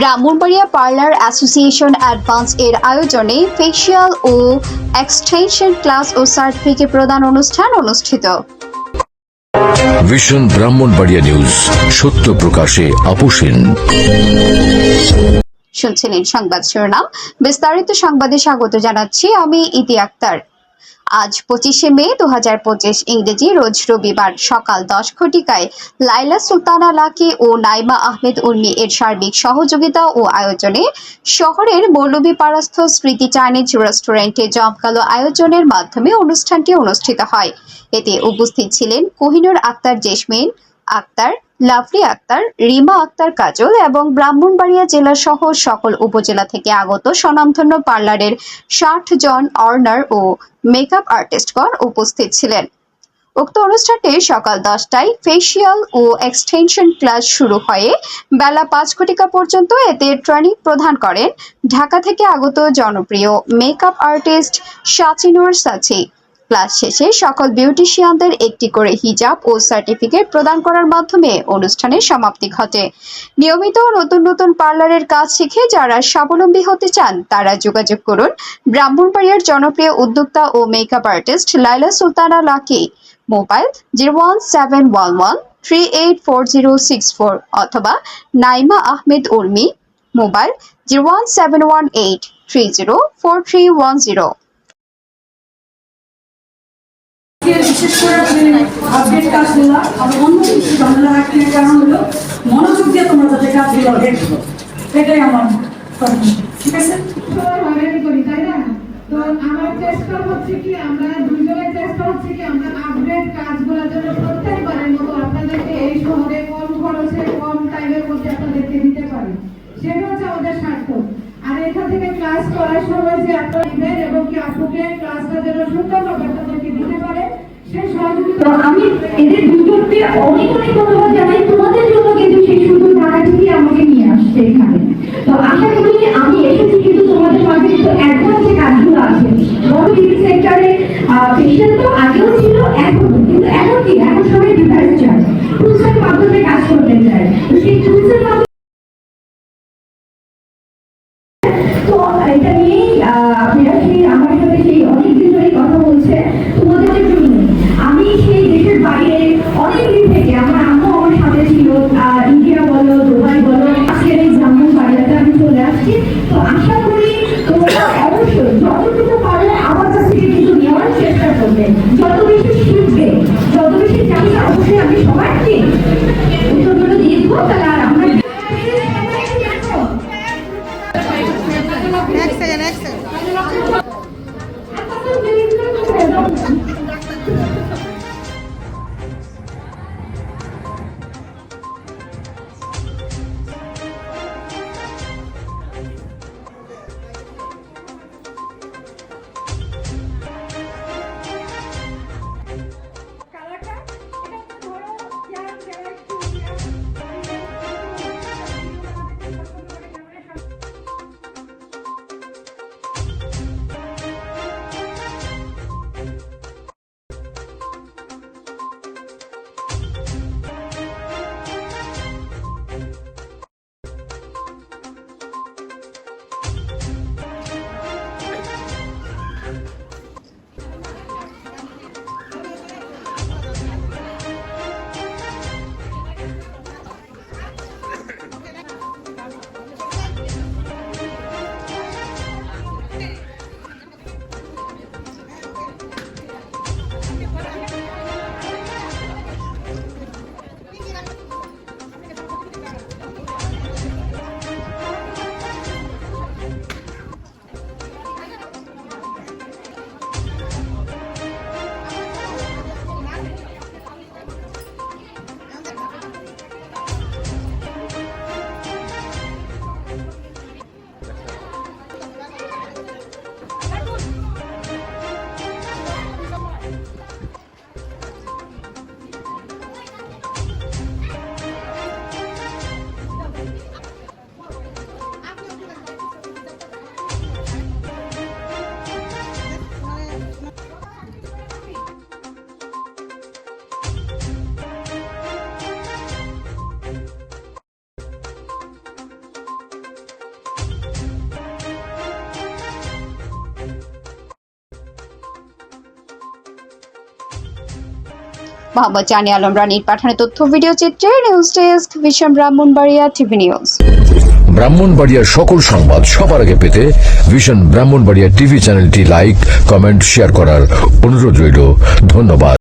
Brahmanbaria parlour association advance এর আয়োজনে facial ও এক্সটেনশন ক্লাস ও সার্টিফিকেট প্রদান অনুষ্ঠান অনুষ্ঠিত। ভিশন ব্রাহ্মণবাড়িয়া নিউজ সত্য প্রকাশে আপোষহীন। শুনছিলেন সংবাদ শিরোনাম। বিস্তারিত সংবাদে স্বাগত জানাচ্ছি আমি ইতি আক্তার। আজ পঁচিশে মে দু হাজার পঁচিশ ইংরেজি রোজ রবিবার সকাল দশ ঘটিকায় লাইলা সুলতানা লাকি ও নাইমা আহমেদ উর্মি এর সার্বিক সহযোগিতা ও আয়োজনে শহরের মৌলভীপাড়াস্থ স্মৃতি চাইনিজ রেস্টুরেন্টে জমকালো আয়োজনের মাধ্যমে অনুষ্ঠানটি অনুষ্ঠিত হয়। এতে উপস্থিত ছিলেন কোহিনুর আক্তার জেসমিন আক্তার, লাভলি আক্তার, রিমা আক্তার কাজল এবং ব্রাহ্মণবাড়িয়া জেলা সহ সকল উপজেলা থেকে আগত স্বনামধন্য পার্লারের ষাট জন অর্নার ও মেকআপ আর্টিস্টগণ উপস্থিত ছিলেন। উক্ত অনুষ্ঠানটি সকাল দশটায় ফেসিয়াল ও এক্সটেনশন ক্লাস শুরু হয়ে বেলা পাঁচ ঘটিকা পর্যন্ত এতে ট্রেনিং প্রদান করেন। ঢাকা থেকে আগত জনপ্রিয় makeup artist Sachinur Sachi. Class শেষে সকল বিউটিশিয়ানদের একটি করে হিজাব ও সার্টিফিকেট প্রদান করার মাধ্যমে অনুষ্ঠানের সমাপ্তি ঘটে। নিয়মিত নতুন নতুন পার্লারের কাজ শিখে যারা স্বাবলম্বী হতে চান, তারা যোগাযোগ করুন ব্রাহ্মণবাড়িয়ার জনপ্রিয় উদ্যোক্তা ও makeup artist Laila Sultana Lucky. Mobile zero one seven one one three eight four zero six four অথবা Naima Ahmed Urmi. Mobile zero one seven one eight three zero four three one zero. বিশেষ করে update কাজগুলো আমি অন্য তো আমার কম খরচে, কম মধ্যে আপনাদেরকে দিতে সেটা হচ্ছে আমাদের স্বার্থ। আর এখান থেকে ক্লাস করার সময় যে আপনারা এবং কি আপুকে ক্লাসটা যেন সুন্দরভাবে আপনাদেরকে দিতে পারে সেই সহযোগিতা তো আমি এদের দুজনকে অনেক অনেক ধন্যবাদ জানাই। তোমাদের জন্য কিন্তু সেই সুন্দর ঢাকা থেকে আমাকে নিয়ে আসছে এখানে। তো আশা করি আমি এসেছি কিন্তু তোমাদের মাঝে কিন্তু অ্যাডভান্স যে কাজগুলো আছে, বড় সেক্টরে পেশেন্ট তো আগেও ছিল এখন কিন্তু এখন কি? এখন সবাই ডিভাইস চায়। টুলসের মাধ্যমে কাজ করতে চায়। তো সেই টুলসের মাধ্যমে তো, এটা নিয়েই আপনারা চেষ্টা করবে। যত বেশি শিখবে যত বেশি জানবে অবশ্যই আমি সবাইকে উত্তরগুলো দিয়ে দেবো তাহলে আর আমরা next second. মোহাম্মদ জানি আলম রানির পাঠানো তথ্য ভিডিও চিত্রে নিউজ ডেস্ক বিশাম ব্রাহ্মণবাড়িয়া টিভি নিউজ। ব্রাহ্মণবাড়িয়ার সকল সংবাদ সবার আগে পেতে ভিশন ব্রাহ্মণবাড়িয়া টিভি চ্যানেলটি লাইক, কমেন্ট, শেয়ার করার অনুরোধ রইল। ধন্যবাদ।